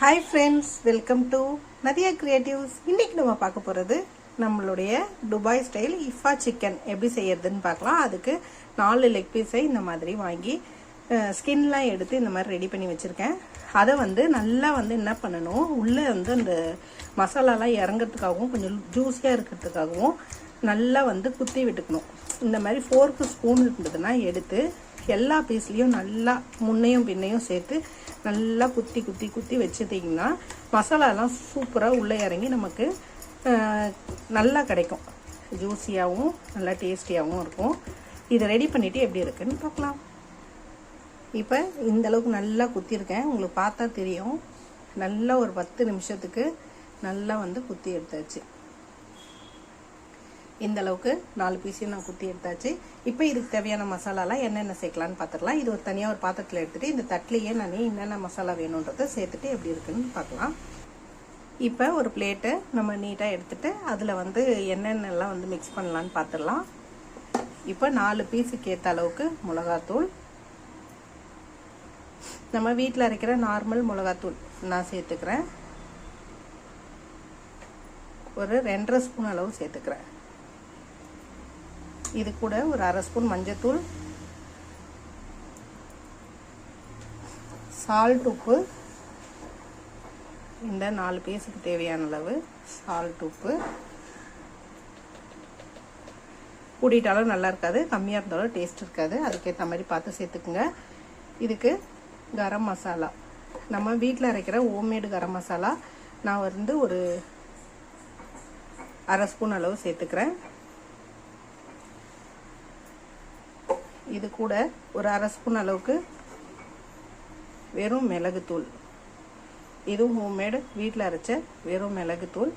Hi friends welcome to Nadiya creatives இன்னைக்கு நம்ம பார்க்க போகிறது நம்மளுடைய துபாய் ஸ்டைல் இஃபா சிக்கன் எப்படி செய்யறதுன்னு பார்க்கலாம். அதுக்கு நாலு லெக் பீஸை இந்த மாதிரி வாங்கி ஸ்கின்லாம் எடுத்து இந்த மாதிரி ரெடி பண்ணி வச்சுருக்கேன். அதை வந்து நல்லா வந்து என்ன பண்ணணும்? உள்ளே வந்து அந்த மசாலாலாம் இறங்கிறதுக்காகவும் கொஞ்சம் ஜூஸியாக இருக்கிறதுக்காகவும் நல்லா வந்து குத்தி விட்டுக்கணும். இந்த மாதிரி ஃபோர்க்கு ஸ்பூன் இருந்ததுன்னா எடுத்து எல்லா பீஸ்லேயும் நல்லா முன்னையும் பின்னையும் சேர்த்து நல்லா குத்தி குத்தி குத்தி வச்சுட்டிங்கன்னா மசாலாலாம் சூப்பராக உள்ளே இறங்கி நமக்கு நல்லா கிடைக்கும். ஜூஸியாகவும் நல்லா டேஸ்டியாகவும் இருக்கும். இதை ரெடி பண்ணிவிட்டு எப்படி இருக்குன்னு பார்க்கலாம். இப்போ இந்த அளவுக்கு நல்லா குத்திருக்கேன் உங்களுக்கு பார்த்தா தெரியும். நல்லா ஒரு பத்து நிமிஷத்துக்கு நல்லா வந்து குத்தி எடுத்தாச்சு. இந்த அளவுக்கு நாலு பீஸையும் நான் குத்தி எடுத்தாச்சு. இப்போ இதுக்கு தேவையான மசாலாலாம் என்னென்ன சேர்க்கலான்னு பார்த்துக்கலாம் இது ஒரு தனியாக ஒரு பாத்திரத்தில் எடுத்துகிட்டு இந்த தட்டிலேயே நான் என்னென்ன மசாலா வேணுன்றதை சேர்த்துட்டு எப்படி இருக்குன்னு பார்க்கலாம் இப்போ ஒரு பிளேட்டை நம்ம நீட்டாக எடுத்துகிட்டு அதில் வந்து என்னென்னலாம் வந்து மிக்ஸ் பண்ணலான்னு பார்த்துடலாம் இப்போ நாலு பீஸுக்கு ஏற்ற அளவுக்கு மிளகாத்தூள். நம்ம வீட்டில் அரைக்கிற நார்மல் மிளகாத்தூள் நான் சேர்த்துக்கிறேன். ஒரு ரெண்டரை ஸ்பூன் அளவு சேர்த்துக்கிறேன். இது கூட ஒரு அரை ஸ்பூன் மஞ்சத்தூள் சால்ட் உப்பு இந்த நாலு பீஸுக்கு தேவையான அளவு சால்ட் உப்பு. கூட்டிட்டாலும் நல்லா இருக்காது கம்மியாக இருந்தாலும் டேஸ்ட் இருக்காது. அதுக்கேற்ற மாதிரி பார்த்து சேர்த்துக்குங்க. இதுக்கு கரம் மசாலா. நம்ம வீட்டில் அரைக்கிற ஹோம்மேடு கரம் மசாலா நான் வந்து ஒரு அரை ஸ்பூன் அளவு சேர்த்துக்கிறேன். இது கூட ஒரு அரை ஸ்பூன் அளவுக்கு வெறும் மிளகுத்தூள். இதுவும் ஹோம்மேடு வீட்டில் அரைச்ச வெறும் மிளகுத்தூள்.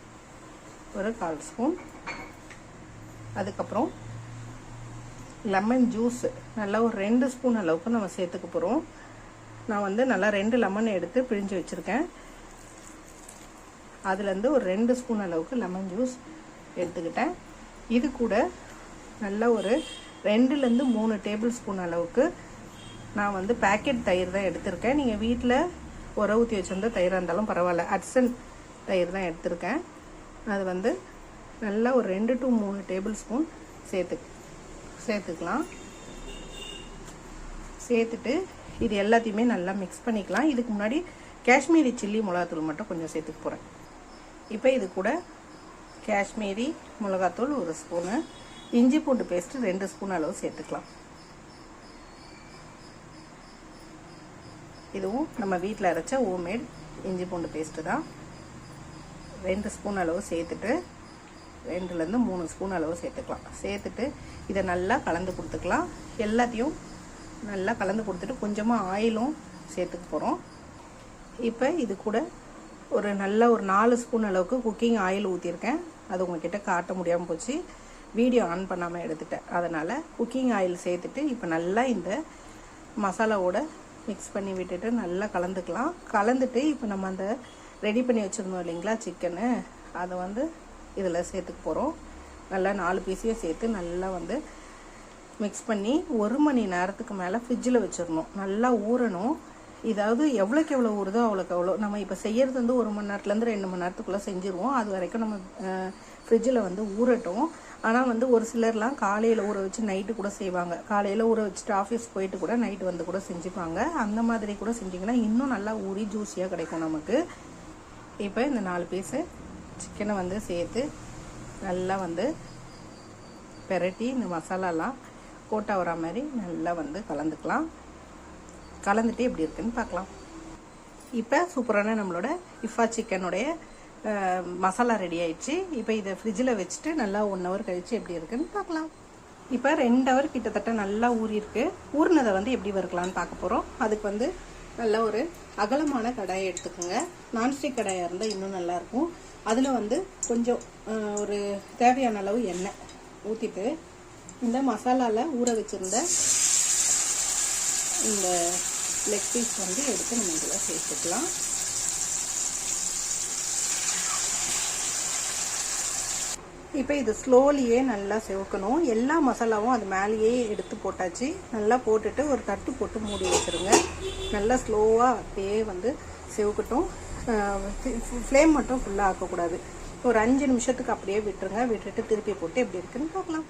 ஒரு கால் ஸ்பூன். அதுக்கப்புறம் லெமன் ஜூஸ் நல்லா ஒரு ரெண்டு ஸ்பூன் அளவுக்கு நம்ம சேர்த்துக்க போகிறோம் நான் வந்து நல்லா ரெண்டு லெமன் எடுத்து பிழிஞ்சு வச்சுருக்கேன். அதுலேருந்து ஒரு ரெண்டு ஸ்பூன் அளவுக்கு லெமன் ஜூஸ் எடுத்துக்கிட்டேன். இது கூட நல்ல ஒரு ரெண்டுலேருந்து மூணு டேபிள் ஸ்பூன் அளவுக்கு நான் வந்து பேக்கெட் தயிர் தான் எடுத்திருக்கேன். நீங்கள் வீட்டில் உர ஊற்றி வச்சுருந்த தயிராக இருந்தாலும் பரவாயில்ல. அட்சன் தயிர் தான் எடுத்திருக்கேன். அது வந்து நல்லா ஒரு ரெண்டு டு மூணு டேபிள் ஸ்பூன் சேர்த்து சேர்த்துக்கலாம். சேர்த்துட்டு இது எல்லாத்தையுமே நல்லா மிக்ஸ் பண்ணிக்கலாம். இதுக்கு முன்னாடி காஷ்மீரி சில்லி மிளகாத்தூள் மட்டும் கொஞ்சம் சேர்த்துக்க போகிறேன் இப்போ இது கூட காஷ்மீரி மிளகாத்தூள் ஒரு ஸ்பூனு. இஞ்சி பூண்டு பேஸ்ட்டு ரெண்டு ஸ்பூன் அளவு சேர்த்துக்கலாம். இதுவும் நம்ம வீட்டில் அரைச்ச ஹோம்மேட் இஞ்சி பூண்டு பேஸ்ட்டு தான். ரெண்டு ஸ்பூன் அளவு சேர்த்துட்டு ரெண்டுலேருந்து மூணு ஸ்பூன் அளவு சேர்த்துக்கலாம். சேர்த்துட்டு இதை நல்லா கலந்து கொடுத்துக்கலாம். எல்லாத்தையும் நல்லா கலந்து கொடுத்துட்டு கொஞ்சமாக ஆயிலும் சேர்த்துக்க போகிறோம் இப்போ இது கூட ஒரு நல்ல ஒரு நாலு ஸ்பூன் அளவுக்கு குக்கிங் ஆயில் ஊற்றிருக்கேன் அது உங்ககிட்ட காட்ட முடியாமல் போச்சு. வீடியோ ஆன் பண்ணாமல் எடுத்துட்டேன். அதனால் குக்கிங் ஆயில் சேர்த்துட்டு இப்போ நல்லா இந்த மசாலாவோட மிக்ஸ் பண்ணி விட்டுட்டு நல்லா கலந்துக்கலாம். கலந்துட்டு இப்போ நம்ம அந்த ரெடி பண்ணி வச்சுருந்தோம் இல்லைங்களா சிக்கனு அதை வந்து இதில் சேர்த்துக்க போகிறோம் நல்லா நாலு பீஸையும் சேர்த்து நல்லா வந்து மிக்ஸ் பண்ணி ஒரு மணி நேரத்துக்கு மேலே ஃப்ரிட்ஜில் வச்சிடணும். நல்லா ஊறணும். இதாவது எவ்வளோக்கு எவ்வளோ ஊறுதோ அவ்வளோக்கு அவ்வளோ நம்ம இப்போ செய்கிறது வந்து ஒரு மணி நேரத்துலேருந்து ரெண்டு மணி நேரத்துக்குள்ளே செஞ்சுருவோம். அது வரைக்கும் நம்ம ஃப்ரிட்ஜில் வந்து ஊறட்டும். ஆனால் வந்து ஒரு சிலர்லாம் காலையில் ஊற வச்சு நைட்டு கூட செய்வாங்க. காலையில் ஊற வச்சுட்டு ஆஃபீஸ் போயிட்டு கூட நைட்டு வந்து கூட செஞ்சுப்பாங்க. அந்த மாதிரி கூட செஞ்சிங்கன்னா இன்னும் நல்லா ஊறி ஜூஸியாக கிடைக்கும் நமக்கு. இப்போ இந்த நாலு பீஸு சிக்கனை வந்து சேர்த்து நல்லா வந்து பெரட்டி இந்த மசாலாலாம் கோட்டா வர மாதிரி நல்லா வந்து கலந்துக்கலாம். கலந்துட்டு எப்படி இருக்குன்னு பார்க்கலாம். இப்போ சூப்பரான நம்மளோட இஃபா சிக்கனுடைய மசாலா ரெடி ஆயிடுச்சு. இப்போ இதை ஃப்ரிட்ஜில் வச்சுட்டு நல்லா ஒன் ஹவர் கழித்து எப்படி இருக்குன்னு பார்க்கலாம். இப்போ ரெண்டு ஹவர் கிட்டத்தட்ட நல்லா ஊறியிருக்கு ஊறினதை வந்து எப்படி வறுக்கலான்னு பார்க்க போகிறோம் அதுக்கு வந்து நல்ல ஒரு அகலமான கடாயை எடுத்துக்கோங்க. நான்ஸ்டிக் கடாயாக இருந்தால் இன்னும் நல்லாயிருக்கும் அதில் வந்து கொஞ்சம் ஒரு தேவையான அளவு எண்ணெய் ஊற்றிட்டு இந்த மசாலாவில் ஊற வச்சுருந்த இந்த லெக் பீஸ் வந்து எடுத்து நம்ம இதில் சேர்த்துக்கலாம். இப்போ இது ஸ்லோலியே நல்லா செவக்கணும். எல்லா மசாலாவும் அது மேலேயே எடுத்து போட்டாச்சு. நல்லா போட்டுட்டு ஒரு தட்டு போட்டு மூடி வச்சுருங்க. நல்லா ஸ்லோவாக அப்படியே வந்து செவக்கட்டும். ஃப்ளேம் மட்டும் ஃபுல்லாக ஆக்கக்கூடாது. ஒரு அஞ்சு நிமிஷத்துக்கு அப்படியே விட்டுருங்க. விட்டுட்டு திருப்பி போட்டு எப்படி இருக்குன்னு பார்க்கலாம்.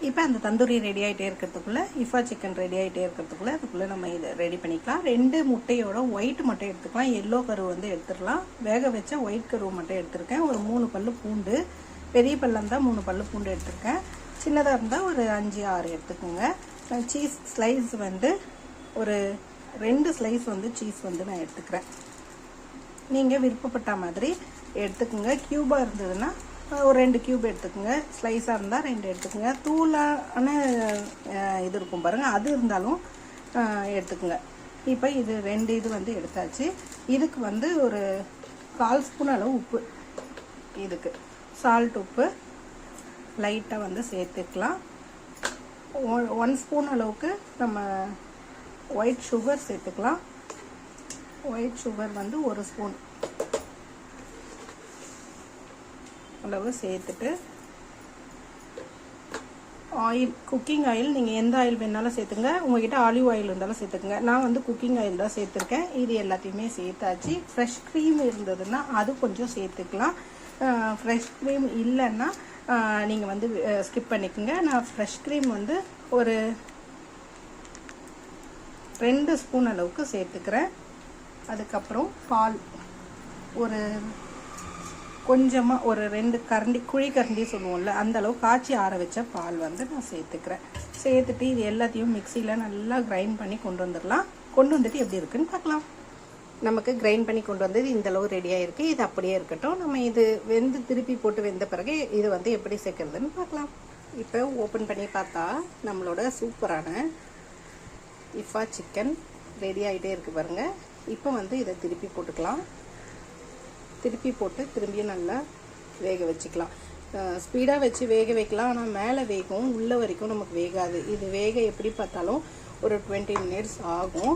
இப்போ அந்த தந்தூரி ரெடி ஆகிட்டே இருக்கிறதுக்குள்ளே இஃபா சிக்கன் ரெடி ஆகிட்டே இருக்கிறதுக்குள்ளே அதுக்குள்ளே நம்ம இதை ரெடி பண்ணிக்கலாம். ரெண்டு முட்டையோட ஒயிட் மட்டும் எடுத்துக்கலாம். எல்லோ கருவு வந்து எடுத்துடலாம். வேக வச்ச ஒயிட் கருவு மட்டும் எடுத்திருக்கேன். ஒரு மூணு பல்லு பூண்டு. பெரிய பல்லம் மூணு பல்லு பூண்டு எடுத்திருக்கேன். சின்னதாக இருந்தால் ஒரு அஞ்சு ஆறு எடுத்துக்கோங்க. சீஸ் ஸ்லைஸ் வந்து ஒரு ரெண்டு ஸ்லைஸ் வந்து சீஸ் வந்து நான் எடுத்துக்கிறேன். நீங்கள் விருப்பப்பட்ட மாதிரி எடுத்துக்கோங்க. க்யூபாக இருந்ததுன்னா ஒரு ரெண்டு க்யூப் எடுத்துக்கோங்க. ஸ்லைஸாக இருந்தால் ரெண்டு எடுத்துக்கோங்க. தூளான இது இருக்கும் பாருங்கள் அது இருந்தாலும் எடுத்துக்கோங்க. இப்போ இது ரெண்டு இது வந்து எடுத்தாச்சு. இதுக்கு வந்து ஒரு கால் ஸ்பூன் அளவு உப்பு. இதுக்கு சால்ட் உப்பு. லைட்டாக வந்து சேர்த்துக்கலாம். ஒன் ஸ்பூன் அளவுக்கு நம்ம ஒயிட் சுகர் சேர்த்துக்கலாம். ஒயிட் சுகர் வந்து ஒரு ஸ்பூன் அளவு சேர்த்துட்டு ஆயில் குக்கிங் ஆயில் நீங்கள் எந்த ஆயில் வேணாலும் சேர்த்துங்க உங்ககிட்ட ஆலிவ் ஆயில் இருந்தாலும் சேர்த்துக்குங்க. நான் வந்து குக்கிங் ஆயில் தான் சேர்த்துருக்கேன். இது எல்லாத்தையுமே சேர்த்தாச்சு. ஃப்ரெஷ் க்ரீம் இருந்ததுன்னா அது கொஞ்சம் சேர்த்துக்கலாம். ஃப்ரெஷ் க்ரீம் இல்லைன்னா நீங்கள் வந்து ஸ்கிப் பண்ணிக்கோங்க. நான் ஃப்ரெஷ் க்ரீம் வந்து ஒரு ரெண்டு ஸ்பூன் அளவுக்கு சேர்த்துக்கிறேன். அதுக்கப்புறம் பால் ஒரு கொஞ்சமாக ஒரு ரெண்டு கரண்டி குழி கரண்டி சொல்லுவோம்ல அந்த அளவு காய்ச்சி ஆற வச்ச பால் வந்து நான் சேர்த்துக்கிறேன். சேர்த்துட்டு இது எல்லாத்தையும் மிக்சியில் நல்லா கிரைண்ட் பண்ணி கொண்டு வந்துடலாம். கொண்டு வந்துட்டு எப்படி இருக்குன்னு பார்க்கலாம். நமக்கு கிரைண்ட் பண்ணி கொண்டு வந்தது இந்த அளவு ரெடியாக இருக்குது இது அப்படியே இருக்கட்டும். நம்ம இது வெந்து திருப்பி போட்டு வெந்த பிறகு இது வந்து எப்படி சேர்க்கறதுன்னு பார்க்கலாம். இப்போ ஓப்பன் பண்ணி பார்த்தா நம்மளோட சூப்பரான இஃபா சிக்கன் ரெடி ஆகிட்டே இருக்குது பாருங்கள் இப்போ வந்து இதை திருப்பி போட்டுக்கலாம். திருப்பி போட்டு திரும்பியும் நல்லா வேக வச்சுக்கலாம். ஸ்பீடாக வச்சு வேக வைக்கலாம். ஆனால் மேலே வேகும் உள்ள வரைக்கும் நமக்கு வேகாது. இது வேக எப்படி பார்த்தாலும் ஒரு டுவெண்ட்டி மினிட்ஸ் ஆகும்.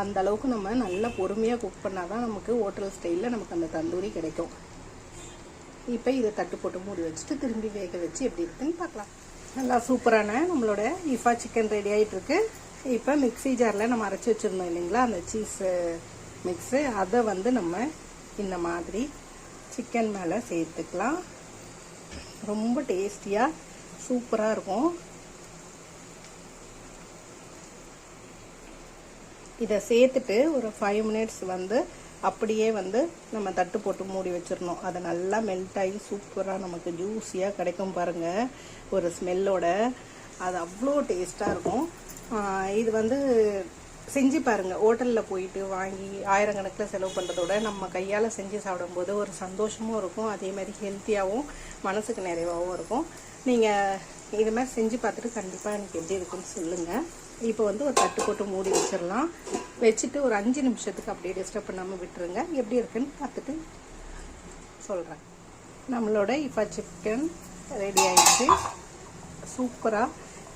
அந்த அளவுக்கு நம்ம நல்லா பொறுமையாக குக் பண்ணால் தான் நமக்கு ஹோட்டல் ஸ்டைலில் நமக்கு அந்த தந்தூரி கிடைக்கும். இப்போ இதை தட்டு போட்டு மூடி வச்சுட்டு திரும்பி வேக வச்சு எப்படி இருக்குன்னு பார்க்கலாம். நல்லா சூப்பரான நம்மளோட இஃபா சிக்கன் ரெடி ஆகிட்டுருக்கு இப்போ மிக்ஸி ஜாரில் நம்ம அரைச்சி வச்சுருந்தோம் இல்லைங்களா? அந்த சீஸு மிக்ஸு அதை வந்து நம்ம இந்த மாதிரி சிக்கன் மேலே சேர்த்துக்கலாம். ரொம்ப டேஸ்டியாக சூப்பராக இருக்கும். இதை சேர்த்துட்டு ஒரு ஃபைவ் மினிட்ஸ் வந்து அப்படியே வந்து நம்ம தட்டு போட்டு மூடி வச்சிடணும். அது நல்லா மெல்ட் ஆகி சூப்பராக நமக்கு ஜூஸியாக கிடைக்கும் பாருங்கள் ஒரு ஸ்மெல்லோட அது அவ்வளோ டேஸ்ட்டாக இருக்கும். இது வந்து செஞ்சு பாருங்கள் ஹோட்டலில் போயிட்டு வாங்கி ஆயிரக்கணக்கில் செலவு பண்ணுறதோட நம்ம கையால் செஞ்சு சாப்பிடும்போது ஒரு சந்தோஷமும் இருக்கும். அதே மாதிரி ஹெல்த்தியாகவும் மனசுக்கு நிறைவாகவும் இருக்கும். நீங்கள் இது மாதிரி செஞ்சு பார்த்துட்டு கண்டிப்பாக எனக்கு எப்படி இருக்குன்னு சொல்லுங்கள் இப்போ வந்து ஒரு தட்டு போட்டு மூடி வச்சிடலாம். வச்சுட்டு ஒரு அஞ்சு நிமிஷத்துக்கு அப்படியே டிஸ்டர்ப் பண்ணாமல் விட்டுருங்க. எப்படி இருக்குன்னு பார்த்துட்டு சொல்கிறேன் நம்மளோட இப்போ சிக்கன் ரெடி ஆகிடுச்சு சூப்பராக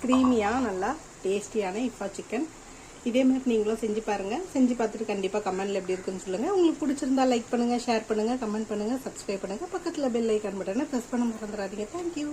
க்ரீமியாக நல்லா டேஸ்டியான இஃபா சிக்கன் இதே மாதிரி நீங்களும் செஞ்சு பாருங்கள் செஞ்சு பார்த்துட்டு கண்டிப்பாக கமெண்ட்டில் எப்படி இருக்குன்னு சொல்லுங்கள் உங்களுக்கு பிடிச்சிருந்தா லைக் பண்ணுங்கள் ஷேர் பண்ணுங்கள் கமெண்ட் பண்ணுங்கள் சப்ஸ்கிரைப் பண்ணுங்கள் பக்கத்தில் பெல் ஐக்கான் பட்டனை ப்ரெஸ் பண்ண மறந்துடாதீங்க. தேங்க்யூ